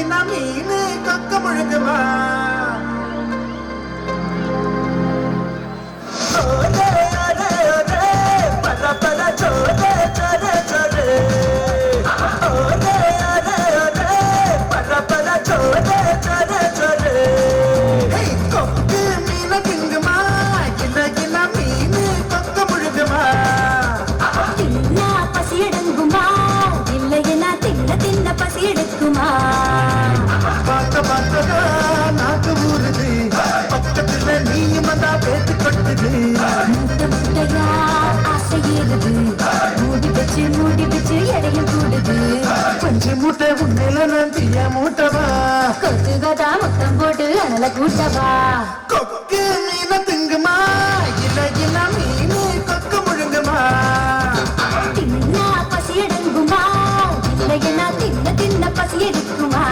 கிண்ணா மீன் மூட்டை உன்னில நம்பிய மூட்டவா? கொத்து கதா முத்தம் போட்டு அனல கூட்டவா? கொக்கு மீன திங்குமா? இல்ல இல்ல மீனு கொக்கு முழுங்குமா? தின்னா பசி எடுங்குமா இல்லையென்னா தின்ன தின்ன பசி எடுக்குமா?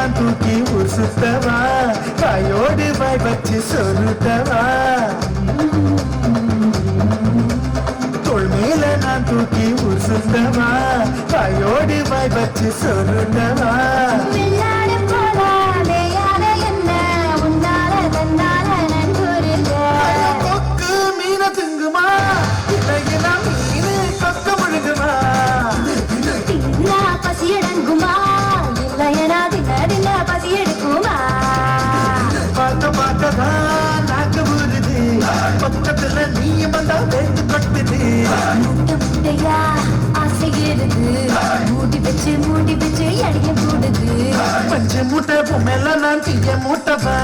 மேல நான் தூக்கி உசுத்தவா சுத்தவா? வாயோடு வாய் வச்சு சொல்லுத்தவா? தொழில நான் தூக்கி உசுத்தவா சுத்தவா? வாயோடு வாய் வச்சு சொல்லுத்தவா? ஆசை ஏறுது மூடி வச்சு மூடி வச்சு எடைய கூடுது பஞ்சு மூட்டை பொம்மைல நான் தீய மூட்டவா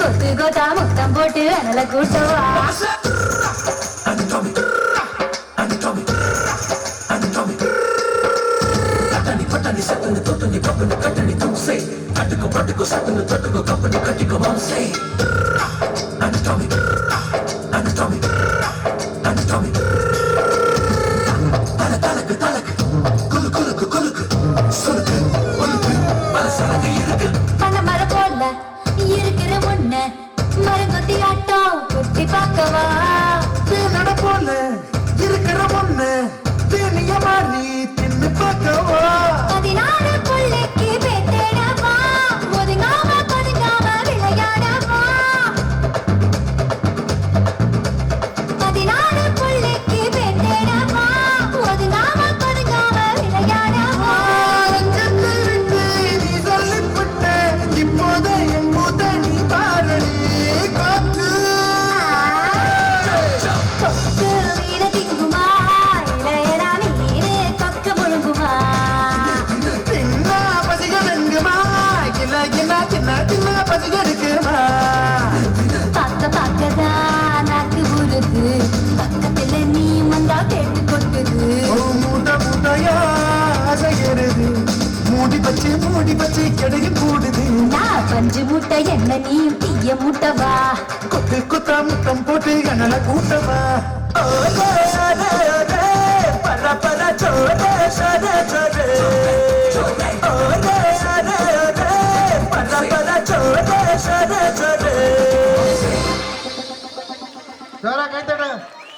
கொத்து கொத்தா முத்தம் போட்டு அனல கூட்டவா பணமர குத்தி பசிகள் இருக்குமா பார்க்க பார்க்கதான் நாக்கு ஊறுது. பக்கத்துல நீ வந்தா கேட்டு கொட்டுது. மூட்டை மூட்டையா அசைகிறது. மூடி வச்சு மூடி வச்சு கிடையும் கூடுது. நான் பஞ்சு முட்டை என்ன நீயும் தீய முட்டவா? கொத்து கொத்தா முத்தம் போட்டு கண்ணல கூட்டவா?